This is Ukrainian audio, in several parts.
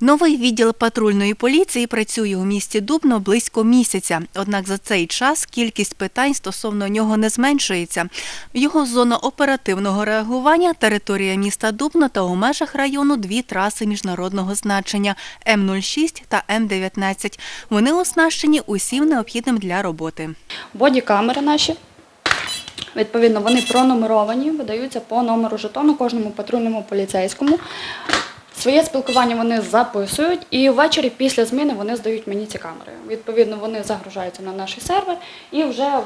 Новий відділ патрульної поліції працює у місті Дубно близько місяця. Однак за цей час кількість питань стосовно нього не зменшується. Його зона оперативного реагування територія міста Дубно та у межах району дві траси міжнародного значення М06 та М19. Вони оснащені усім необхідним для роботи. Бодікамери наші. Відповідно, вони пронумеровані, видаються по номеру жетону кожному патрульному поліцейському. Своє спілкування вони записують і ввечері після зміни вони здають мені ці камери. Відповідно, вони загружаються на наш сервер і вже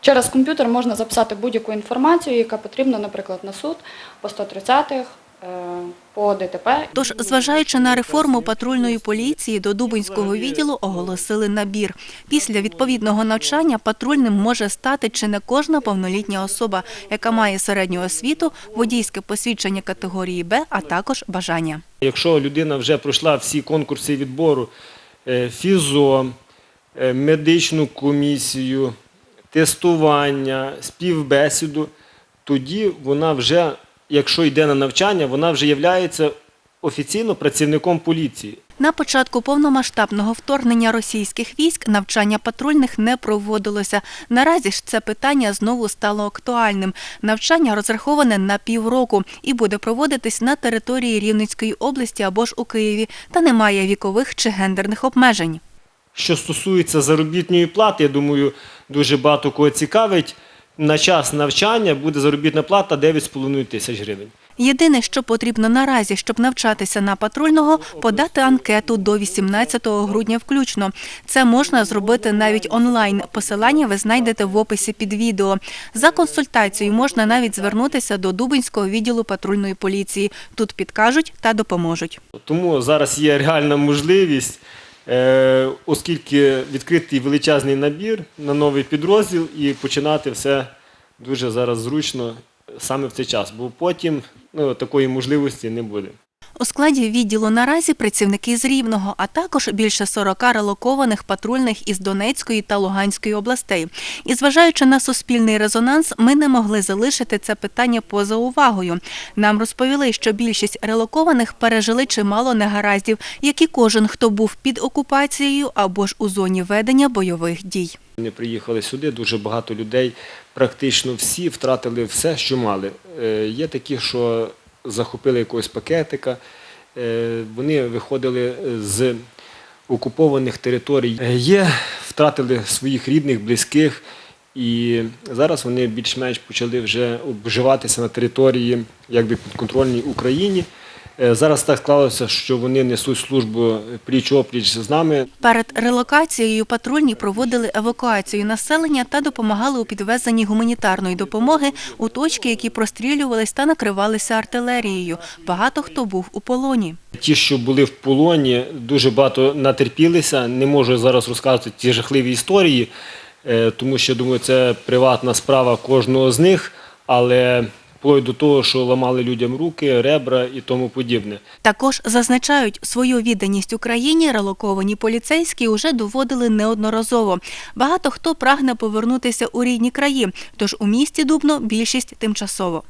через комп'ютер можна записати будь-яку інформацію, яка потрібна, наприклад, на суд по 130-х, е, по ДТП. Тож, зважаючи на реформу патрульної поліції, до Дубинського відділу оголосили набір. Після відповідного навчання патрульним може стати чи не кожна повнолітня особа, яка має середню освіту, водійське посвідчення категорії Б, а також бажання. Якщо людина вже пройшла всі конкурси відбору е, ФІЗО, е, медичну комісію, тестування, співбесіду, тоді вона вже, якщо йде на навчання, вона вже є офіційно працівником поліції. На початку повномасштабного вторгнення російських військ навчання патрульних не проводилося. Наразі ж це питання знову стало актуальним. Навчання розраховане на півроку і буде проводитись на території Рівненської області або ж у Києві, та немає вікових чи гендерних обмежень. Що стосується заробітної плати, я думаю, дуже багато кого цікавить. На час навчання буде заробітна плата 9,5 тисяч гривень. Єдине, що потрібно наразі, щоб навчатися на патрульного, подати анкету до 18 грудня включно. Це можна зробити навіть онлайн. Посилання ви знайдете в описі під відео. За консультацією можна навіть звернутися до Дубинського відділу патрульної поліції. Тут підкажуть та допоможуть. Тому зараз є реальна можливість, оскільки відкритий величезний набір на новий підрозділ і починати все дуже зараз зручно саме в цей час, бо потім ну, такої можливості не буде. У складі відділу наразі працівники з Рівного, а також більше 40 релокованих патрульних із Донецької та Луганської областей. І зважаючи на суспільний резонанс, ми не могли залишити це питання поза увагою. Нам розповіли, що більшість релокованих пережили чимало негараздів, як і кожен, хто був під окупацією або ж у зоні ведення бойових дій. Вони приїхали сюди, дуже багато людей, практично всі втратили все, що мали. Е, Є такі, що захопили якогось пакетика, е, вони виходили з окупованих територій. Е, Є, втратили своїх рідних, близьких, і зараз вони більш-менш почали вже обживатися на території якби підконтрольній Україні. Е, Зараз так склалося, що вони несуть службу пліч-опліч з нами. Перед релокацією патрульні проводили евакуацію населення та допомагали у підвезенні гуманітарної допомоги у точки, які прострілювались та накривалися артилерією. Багато хто був у полоні. Ті, що були в полоні, дуже багато натерпілися. Не можу зараз розказувати ті жахливі історії, е, тому що думаю, це приватна справа кожного з них, але вплоть до того, що ламали людям руки, ребра і тому подібне. Також зазначають, свою відданість Україні релоковані поліцейські уже доводили неодноразово. Багато хто прагне повернутися у рідні краї, тож у місті Дубно більшість тимчасово.